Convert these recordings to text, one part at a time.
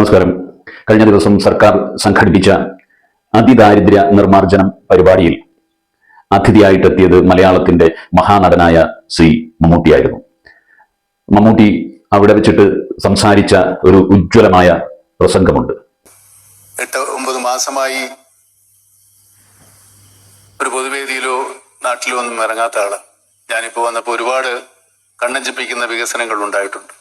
നമസ്കാരം. കഴിഞ്ഞ ദിവസം സർക്കാർ സംഘടിപ്പിച്ച അതിദാരിദ്ര്യ നിർമാർജനം പരിപാടിയിൽ അതിഥിയായിട്ടെത്തിയത് മലയാളത്തിന്റെ മഹാനടനായ ശ്രീ മമ്മൂട്ടിയായിരുന്നു. മമ്മൂട്ടി അവിടെ വെച്ചിട്ട് സംസാരിച്ച ഒരു ഉജ്ജ്വലമായ പ്രസംഗമുണ്ട്. എട്ട് ഒമ്പത് മാസമായി ഒരു പൊതുവേദിയിലോ നാട്ടിലോ ഒന്നും ഇറങ്ങാത്ത ആൾ. ഞാനിപ്പോ വന്നപ്പോ ഒരുപാട് കണ്ണഞ്ചിപ്പിക്കുന്ന വികസനങ്ങൾ ഉണ്ടായിട്ടുണ്ട്.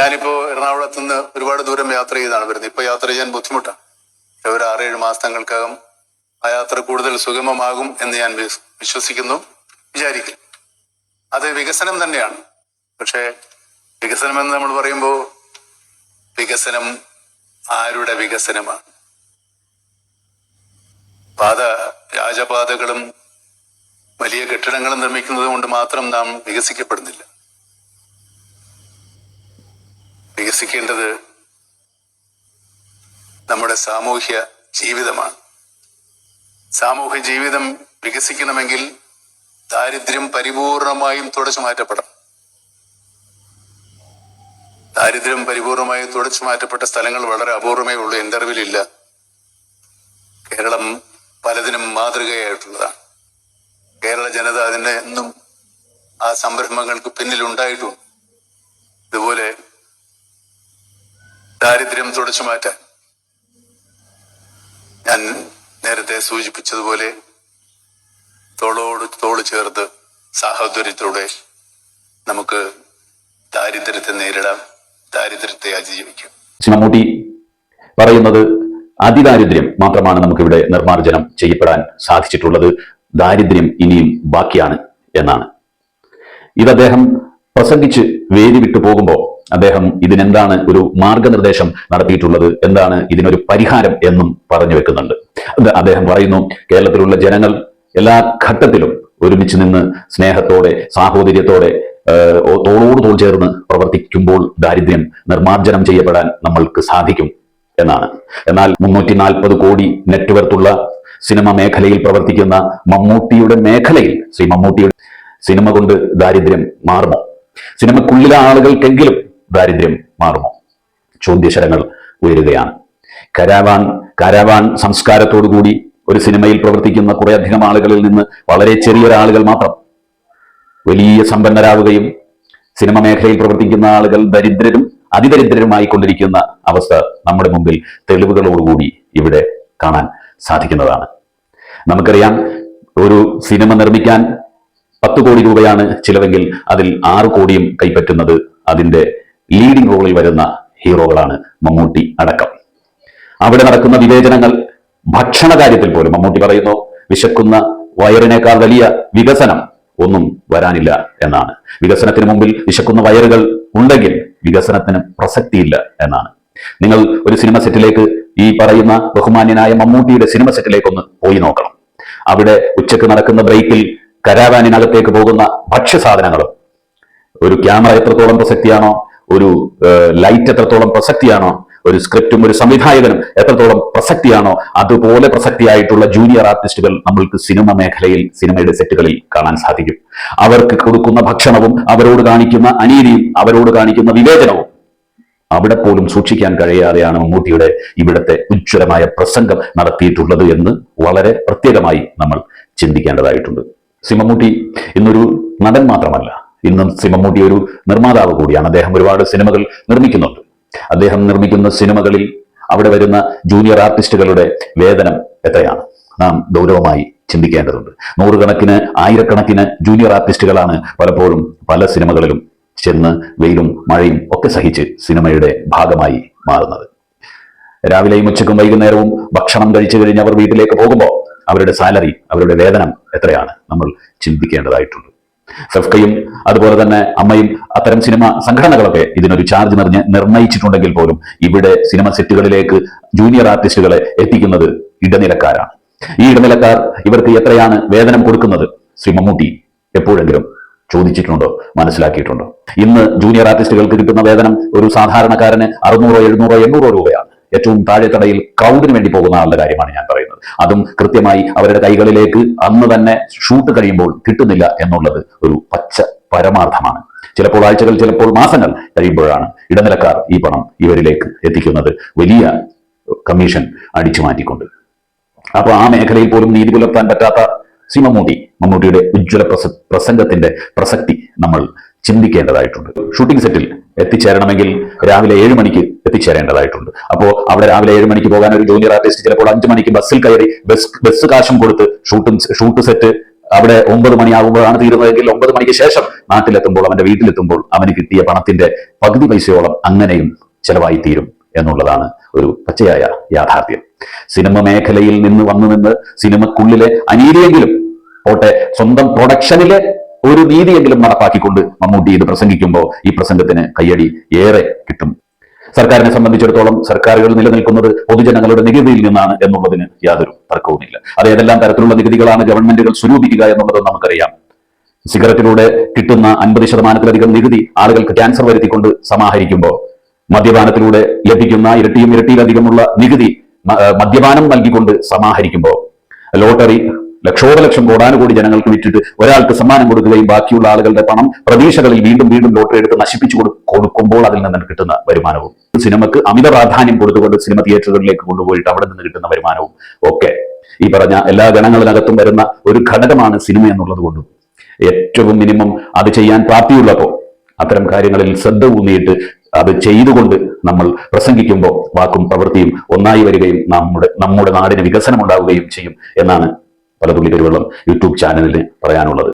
ഞാനിപ്പോ എറണാകുളത്ത് നിന്ന് ഒരുപാട് ദൂരം യാത്ര ചെയ്താണ് വരുന്നത്. ഇപ്പൊ യാത്ര ചെയ്യാൻ ബുദ്ധിമുട്ടാണ് ഒരു ആറേഴ് മാസങ്ങൾക്കകം ആ യാത്ര കൂടുതൽ സുഗമമാകും എന്ന് ഞാൻ വിശ്വസിക്കുന്നു വിചാരിക്കും അത് വികസനം തന്നെയാണ്. പക്ഷേ വികസനം എന്ന് നമ്മൾ പറയുമ്പോൾ വികസനം ആരുടെ വികസനമാണ്? പാത രാജപാതകളും വലിയ കെട്ടിടങ്ങളും നിർമ്മിക്കുന്നത് കൊണ്ട് മാത്രം നാം വികസിക്കപ്പെടുന്നില്ല. വികസിക്കേണ്ടത് നമ്മുടെ സാമൂഹ്യ ജീവിതമാണ്. സാമൂഹ്യ ജീവിതം വികസിക്കണമെങ്കിൽ ദാരിദ്ര്യം പരിപൂർണമായും തുടച്ചു മാറ്റപ്പെടണം. ദാരിദ്ര്യം പരിപൂർണമായും തുടച്ചു മാറ്റപ്പെട്ട സ്ഥലങ്ങൾ വളരെ അപൂർവമേ ഉള്ളൂ. എന്തറിവിലില്ല കേരളം പലതിനും മാതൃകയായിട്ടുള്ളതാണ്. കേരള ജനത അതിന്റെ എന്നും ആ സംരംഭങ്ങൾക്ക് പിന്നിലുണ്ടായിട്ടുണ്ട്. ഇതുപോലെ ദാരിദ്ര്യം തുടച്ചു മാറ്റാൻ. ഞാൻ നേരത്തെ സൂചിപ്പിച്ചതുപോലെ തോളോട് തോൾ ചേർത്ത് സാഹോദര്യത്തോടെ നമുക്ക് ദാരിദ്ര്യത്തെ നേരിടാം. ദാരിദ്ര്യത്തെ അതിജീവിക്കാം. മമ്മൂട്ടി പറയുന്നത് അതിദാരിദ്ര്യം മാത്രമാണ് നമുക്കിവിടെ നിർമ്മാർജനം ചെയ്യപ്പെടാൻ സാധിച്ചിട്ടുള്ളത്. ദാരിദ്ര്യം ഇനിയും ബാക്കിയാണ് എന്നാണ്. ഇത് അദ്ദേഹം പ്രസംഗിച്ച് വേദി വിട്ടു പോകുമ്പോൾ അദ്ദേഹം ഇതിനെന്താണ് ഒരു മാർഗനിർദ്ദേശം നടത്തിയിട്ടുള്ളത്? എന്താണ് ഇതിനൊരു പരിഹാരം എന്നും പറഞ്ഞു വെക്കുന്നുണ്ട്. അദ്ദേഹം പറയുന്നു കേരളത്തിലുള്ള ജനങ്ങൾ എല്ലാ ഘട്ടത്തിലും ഒരുമിച്ച് നിന്ന് സ്നേഹത്തോടെ സാഹോദര്യത്തോടെ തോളോട് തോൾ ചേർന്ന് പ്രവർത്തിക്കുമ്പോൾ ദാരിദ്ര്യം നിർമാർജനം ചെയ്യപ്പെടാൻ നമ്മൾക്ക് സാധിക്കും എന്നാണ്. എന്നാൽ മുന്നൂറ്റി നാൽപ്പത് കോടി നെറ്റ്വർത്തുള്ള സിനിമ മേഖലയിൽ പ്രവർത്തിക്കുന്ന മമ്മൂട്ടിയുടെ മേഖലയിൽ ശ്രീ മമ്മൂട്ടിയുടെ സിനിമ കൊണ്ട് ദാരിദ്ര്യം മാറുമോ സിനിമക്കുള്ളിലെ ആളുകൾക്കെങ്കിലും ദാരിദ്ര്യം മാറുമോ? ചോദ്യശരങ്ങൾ ഉയരുകയാണ്. കരാവാൻ കരാവാൻ സംസ്കാരത്തോടുകൂടി ഒരു സിനിമയിൽ പ്രവർത്തിക്കുന്ന കുറേയധികം ആളുകളിൽ നിന്ന് വളരെ ചെറിയൊരാളുകൾ മാത്രം വലിയ സമ്പന്നരാവുകയും സിനിമ മേഖലയിൽ പ്രവർത്തിക്കുന്ന ആളുകൾ ദരിദ്രരും അതിദരിദ്രരുമായി കൊണ്ടിരിക്കുന്ന അവസ്ഥ നമ്മുടെ മുമ്പിൽ തെളിവുകളോടുകൂടി ഇവിടെ കാണാൻ സാധിക്കുന്നതാണ്. നമുക്കറിയാം ഒരു സിനിമ നിർമ്മിക്കാൻ പത്ത് കോടി രൂപയാണ് ചിലവെങ്കിൽ അതിൽ ആറ് കോടിയും കൈപ്പറ്റുന്നത് അതിന്റെ ലീഡിംഗ് റോളിൽ വരുന്ന ഹീറോകളാണ് മമ്മൂട്ടി അടക്കം. അവിടെ നടക്കുന്ന വിവേചനങ്ങൾ ഭക്ഷണ കാര്യത്തിൽ പോലും മമ്മൂട്ടി പറയുന്നു വിശക്കുന്ന വയറിനേക്കാൾ വലിയ വികസനം ഒന്നും വരാനില്ല എന്നാണ്. വികസനത്തിന് മുമ്പിൽ വിശക്കുന്ന വയറുകൾ ഉണ്ടെങ്കിൽ വികസനത്തിന് പ്രസക്തിയില്ല എന്നാണ്. നിങ്ങൾ ഒരു സിനിമ സെറ്റിലേക്ക് ഈ പറയുന്ന ബഹുമാന്യനായ മമ്മൂട്ടിയുടെ സിനിമ സെറ്റിലേക്ക് ഒന്ന് പോയി നോക്കണം. അവിടെ ഉച്ചയ്ക്ക് നടക്കുന്ന ബ്രേക്കിൽ കരാവാനിനകത്തേക്ക് പോകുന്ന ഭക്ഷ്യസാധനങ്ങളും ഒരു ക്യാമറ എത്രത്തോളം പ്രസക്തിയാണോ ഒരു ലൈറ്റ് എത്രത്തോളം പ്രസക്തിയാണോ ഒരു സ്ക്രിപ്റ്റും ഒരു സംവിധായകനും എത്രത്തോളം പ്രസക്തിയാണോ അതുപോലെ പ്രസക്തിയായിട്ടുള്ള ജൂനിയർ ആർട്ടിസ്റ്റുകൾ നമ്മൾക്ക് സിനിമ മേഖലയിൽ സിനിമയുടെ സെറ്റുകളിൽ കാണാൻ സാധിക്കും. അവർക്ക് കൊടുക്കുന്ന ഭക്ഷണവും അവരോട് കാണിക്കുന്ന അനീതിയും അവരോട് കാണിക്കുന്ന വിവേചനവും അവിടെ പോലും സൂക്ഷിക്കാൻ കഴിയാതെയാണ് മമ്മൂട്ടിയുടെ ഇവിടുത്തെ ഉജ്ജ്വലമായ പ്രസംഗം നടത്തിയിട്ടുള്ളത് എന്ന് വളരെ പ്രത്യേകമായി നമ്മൾ ചിന്തിക്കേണ്ടതായിട്ടുണ്ട്. സിമമ്മൂട്ടി ഇന്നൊരു നടൻ മാത്രമല്ല. ഇന്ന് സിമമ്മൂട്ടി ഒരു നിർമ്മാതാവ് കൂടിയാണ്. അദ്ദേഹം ഒരുപാട് സിനിമകൾ നിർമ്മിക്കുന്നുണ്ട്. അദ്ദേഹം നിർമ്മിക്കുന്ന സിനിമകളിൽ അവിടെ വരുന്ന ജൂനിയർ ആർട്ടിസ്റ്റുകളുടെ വേതനം എത്രയാണ്? നാം ഗൗരവമായി ചിന്തിക്കേണ്ടതുണ്ട്. നൂറുകണക്കിന് ആയിരക്കണക്കിന് ജൂനിയർ ആർട്ടിസ്റ്റുകളാണ് പലപ്പോഴും പല സിനിമകളിലും ചെന്ന് വെയിലും മഴയും ഒക്കെ സഹിച്ച് സിനിമയുടെ ഭാഗമായി മാറുന്നത്. രാവിലെയും ഉച്ചക്കും വൈകുന്നേരവും ഭക്ഷണം കഴിച്ചു കഴിഞ്ഞ് അവർ വീട്ടിലേക്ക് പോകുമ്പോൾ അവരുടെ സാലറി അവരുടെ വേതനം എത്രയാണ്? നമ്മൾ ചിന്തിക്കേണ്ടതായിട്ടുണ്ട്. ഫെഫ്കയും അതുപോലെ തന്നെ അമ്മയും അത്തരം സിനിമ സംഘടനകളൊക്കെ ഇതിനൊരു ചാർജ് നിറഞ്ഞ് നിർണയിച്ചിട്ടുണ്ടെങ്കിൽ പോലും ഇവിടെ സിനിമ സെറ്റുകളിലേക്ക് ജൂനിയർ ആർട്ടിസ്റ്റുകളെ എത്തിക്കുന്നത് ഇടനിലക്കാരാണ്. ഈ ഇടനിലക്കാർ ഇവർക്ക് എത്രയാണ് വേതനം കൊടുക്കുന്നത്? ശ്രീ മമ്മൂട്ടി എപ്പോഴെങ്കിലും ചോദിച്ചിട്ടുണ്ടോ? മനസ്സിലാക്കിയിട്ടുണ്ടോ? ഇന്ന് ജൂനിയർ ആർട്ടിസ്റ്റുകൾക്ക് കിട്ടുന്ന വേതനം ഒരു സാധാരണക്കാരന് അറുന്നൂറോ എഴുന്നൂറോ എണ്ണൂറോ രൂപയാണ്. ഏറ്റവും താഴെ തടയിൽ ക്രൗഡിന് വേണ്ടി പോകുന്ന ആളുടെ കാര്യമാണ് ഞാൻ പറയുന്നത്. അതും കൃത്യമായി അവരുടെ കൈകളിലേക്ക് അന്ന് തന്നെ ഷൂട്ട് കഴിയുമ്പോൾ കിട്ടുന്നില്ല എന്നുള്ളത് ഒരു പച്ച പരമാർത്ഥമാണ്. ചിലപ്പോൾ ആഴ്ചകൾ ചിലപ്പോൾ മാസങ്ങൾ കഴിയുമ്പോഴാണ് ഇടനിലക്കാർ ഈ പണം ഇവരിലേക്ക് എത്തിക്കുന്നത്. വലിയ കമ്മീഷൻ അടിച്ചു മാറ്റിക്കൊണ്ട്. അപ്പോൾ ആ മേഖലയിൽ പോലും നീതി പുലർത്താൻ പറ്റാത്ത സി മമ്മൂട്ടി മമ്മൂട്ടിയുടെ ഉജ്ജ്വല പ്രസ പ്രസംഗത്തിന്റെ പ്രസക്തി നമ്മൾ ചിന്തിക്കേണ്ടതായിട്ടുണ്ട്. ഷൂട്ടിംഗ് സെറ്റിൽ എത്തിച്ചേരണമെങ്കിൽ രാവിലെ ഏഴ് മണിക്ക് എത്തിച്ചേരേണ്ടതായിട്ടുണ്ട്. അപ്പോൾ അവിടെ രാവിലെ ഏഴ് മണിക്ക് പോകാൻ ഒരു ജൂനിയർ ആർട്ടിസ്റ്റ് ചിലപ്പോൾ അഞ്ച് മണിക്ക് ബസ്സിൽ കയറി ബസ് ബസ് കാശും കൊടുത്ത് ഷൂട്ടിംഗ് ഷൂട്ട് സെറ്റ് അവിടെ ഒമ്പത് മണിയാകുമ്പോഴാണ് തീരുന്നതെങ്കിൽ ഒമ്പത് മണിക്ക് ശേഷം നാട്ടിലെത്തുമ്പോൾ അവന്റെ വീട്ടിലെത്തുമ്പോൾ അവന് കിട്ടിയ പണത്തിന്റെ പകുതി പൈസയോളം അങ്ങനെയും ചെലവായി തീരും എന്നുള്ളതാണ് ഒരു പച്ചയായ യാഥാർത്ഥ്യം. സിനിമ മേഖലയിൽ നിന്ന് വന്നു നിന്ന് സിനിമക്കുള്ളിലെ അനീതിയെങ്കിലും പോട്ടെ സ്വന്തം പ്രൊഡക്ഷനിലെ ഒരു നീതിയെങ്കിലും നടപ്പാക്കിക്കൊണ്ട് മമ്മൂട്ടി ഇത് പ്രസംഗിക്കുമ്പോൾ ഈ പ്രസംഗത്തിന് കയ്യടി ഏറെ കിട്ടും. സർക്കാരിനെ സംബന്ധിച്ചിടത്തോളം സർക്കാരുകൾ നിലനിൽക്കുന്നത് പൊതുജനങ്ങളുടെ നികുതിയിൽ നിന്നാണ് എന്നുള്ളതിന് യാതൊരു തർക്കവുമില്ല. അത് ഏതെല്ലാം തരത്തിലുള്ള നികുതികളാണ് ഗവൺമെന്റുകൾ സ്വരൂപിക്കുക എന്നുള്ളത് നമുക്കറിയാം. സിഗരറ്റിലൂടെ കിട്ടുന്ന അൻപത് ശതമാനത്തിലധികം നികുതി ആളുകൾക്ക് ക്യാൻസർ വരുത്തിക്കൊണ്ട് സമാഹരിക്കുമ്പോൾ മദ്യപാനത്തിലൂടെ ലഭിക്കുന്ന ഇരട്ടിയും ഇരട്ടിയിലധികമുള്ള നികുതി മദ്യപാനം നൽകിക്കൊണ്ട് സമാഹരിക്കുമ്പോൾ ലോട്ടറി ലക്ഷോപലക്ഷം കോടാനുകോടി ജനങ്ങൾക്ക് വിറ്റിട്ട് ഒരാൾക്ക് സമ്മാനം കൊടുക്കുകയും ബാക്കിയുള്ള ആളുകളുടെ പണം പ്രതീക്ഷകളിൽ വീണ്ടും വീണ്ടും ലോട്ടറി എടുത്ത് നശിപ്പിച്ചു കൊടു- കൊടുക്കുമ്പോൾ അതിൽ നിന്ന് കിട്ടുന്ന വരുമാനവും. സിനിമക്ക് അമിത പ്രാധാന്യം കൊടുത്തുകൊണ്ട് സിനിമ തിയേറ്ററുകളിലേക്ക് കൊണ്ടുപോയിട്ട് അവിടെ നിന്ന് കിട്ടുന്ന വരുമാനവും ഒക്കെ ഈ പറഞ്ഞ എല്ലാ ഗണങ്ങളിനകത്തും വരുന്ന ഒരു ഘടകമാണ് സിനിമ എന്നുള്ളത് കൊണ്ടും. ഏറ്റവും മിനിമം അത് ചെയ്യാൻ പ്രാപ്തിയുള്ളപ്പോൾ അത്തരം കാര്യങ്ങളിൽ ശ്രദ്ധ ഊന്നിയിട്ട് അത് ചെയ്തുകൊണ്ട് നമ്മൾ പ്രസംഗിക്കുമ്പോൾ വാക്കും പ്രവൃത്തിയും ഒന്നായി വരികയും നമ്മുടെ നമ്മുടെ നാടിന് വികസനം ഉണ്ടാവുകയും ചെയ്യും എന്നാണ് പലതുള്ളി പെരുവെള്ളം യൂട്യൂബ് ചാനലിന് പറയാനുള്ളത്.